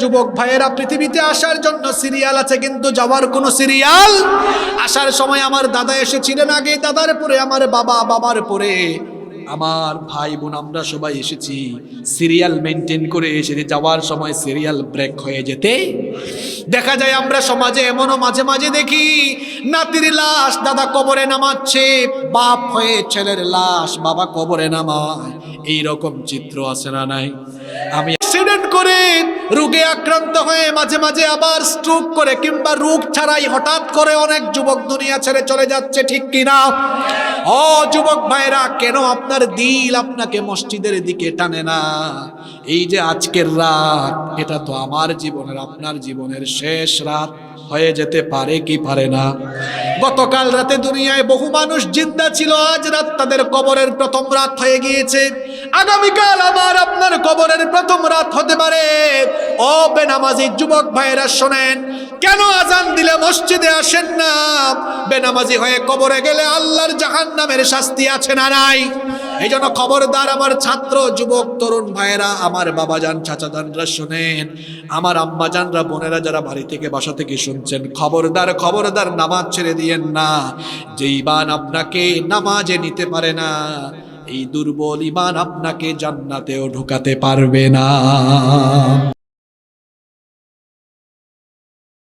যুবক ভাইয়েরা, পৃথিবীতে আসার জন্য সিরিয়াল আছে, কিন্তু যাওয়ার কোনো সিরিয়াল আসার সময় আমার দাদা এসেছিলেন আগে, দাদার পরে, আমার বাবা, বাবার পরে। আমার ভাই বোন, আমরা সবাই এসেছি সিরিয়াল মেনটেন করে এসেছি, যাওয়ার সময় সিরিয়াল ব্রেক হয়ে যেতে। দেখা যায় আমরা সমাজে এমনও মাঝে মাঝে দেখি, নাতির লাশ, দাদা কবরে নামাচ্ছে, বাপ হয়ে ছেলের লাশ, বাবা কবরে নামায়। এই রকম চিত্র আছে না নাই? আমি অ্যাক্সিডেন্ট করে রোগে আক্রান্ত হয়ে মাঝে মাঝে আবার স্ট্রোক করে কিংবা রোগ ছাড়াই হঠাৎ করে অনেক যুবক দুনিয়া ছেড়ে চলে যাচ্ছে, ঠিক কিনা? ও যুবক ভাইরা কেন আপনার দিল আপনাকে মসজিদের দিকে টানে না? এই যে আজকের রাত, এটা তো আমার জীবনের, আপনার জীবনের শেষ রাত। হয়ে যেতে পারে কি পারে না? গতকাল রাতে দুনিয়ায় বহু মানুষ জিন্দা ছিল, আজ রাত তাদের কবরের প্রথম রাত হয়ে গিয়েছে। আগামীকাল আমার আপনার কবরের প্রথম রাত হতে পারে। ও বেনামাজি যুবক ভাইয়েরা শোনেন, কেন আজান দিলে মসজিদে আসেন না? বেনামাজি হয়ে কবরে গেলে আল্লাহর জাহান নামের শাস্তি আছে না নাই? এই জন্য খবরদার আমার ছাত্র, যুবক, তরুণ ভাইয়েরা, আমার বাবাজান চাচাদানরা শোনেন, আমার আম্মাজানরা, বোনেরা যারা বাড়ি থেকে, বাসা থেকে শুনছেন, খবরদার খবরদার, নামাজ ছেড়ে দিয়েন না। যে ইমান আপনাকে নামাজে নিতে পারে না এই দুর্বল ইমান আপনাকে জান্নাতেও ঢুকাতে পারবে না।